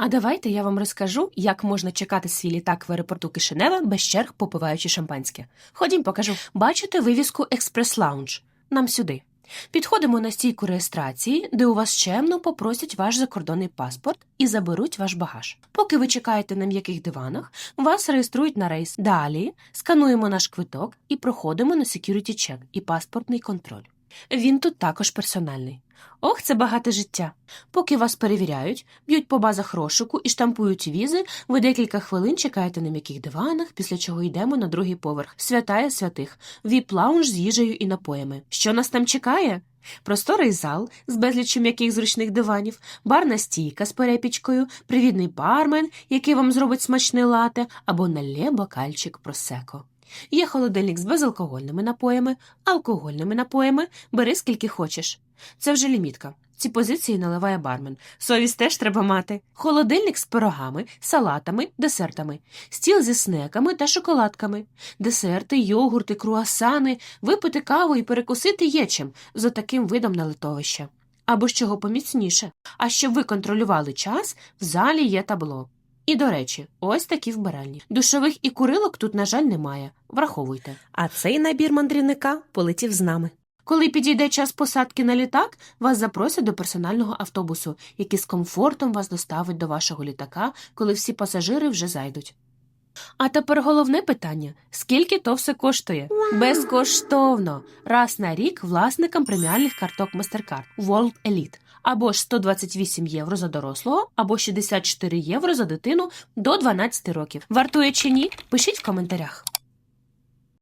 А давайте я вам розкажу, як можна чекати свій літак в аеропорту Кишинева без черг, попиваючи шампанське. Ходім, покажу. Бачите вивіску Експрес Лаунж? Нам сюди. Підходимо на стійку реєстрації, де у вас чемно попросять ваш закордонний паспорт і заберуть ваш багаж. Поки ви чекаєте на м'яких диванах, вас реєструють на рейс. Далі скануємо наш квиток і проходимо на security check і паспортний контроль. Він тут також персональний. Ох, це багате життя. Поки вас перевіряють, б'ють по базах розшуку і штампують візи, ви декілька хвилин чекаєте на м'яких диванах, після чого йдемо на другий поверх. Святая святих, віп-лаунж з їжею і напоями. Що нас там чекає? Просторий зал з безліччю м'яких зручних диванів, барна стійка з перепічкою, привідний бармен, який вам зробить смачне лате, або налє бокальчик просеко. Є холодильник з безалкогольними напоями, алкогольними напоями, бери скільки хочеш. Це вже лімітка. Ці позиції наливає бармен. Совість теж треба мати. Холодильник з пирогами, салатами, десертами, стіл зі снеками та шоколадками, десерти, йогурти, круасани, випити каву і перекусити є чим за таким видом на литовище. Або з чого поміцніше. А щоб ви контролювали час, в залі є табло. І, до речі, ось такі вбиральні. Душових і курилок тут, на жаль, немає. Враховуйте. А цей набір мандрівника полетів з нами. Коли підійде час посадки на літак, вас запросять до персонального автобусу, який з комфортом вас доставить до вашого літака, коли всі пасажири вже зайдуть. А тепер головне питання: скільки то все коштує? Безкоштовно! Раз на рік власникам преміальних карток MasterCard World Elite. Або ж 128 євро за дорослого, або 64 євро за дитину до 12 років. Вартує чи ні? Пишіть в коментарях.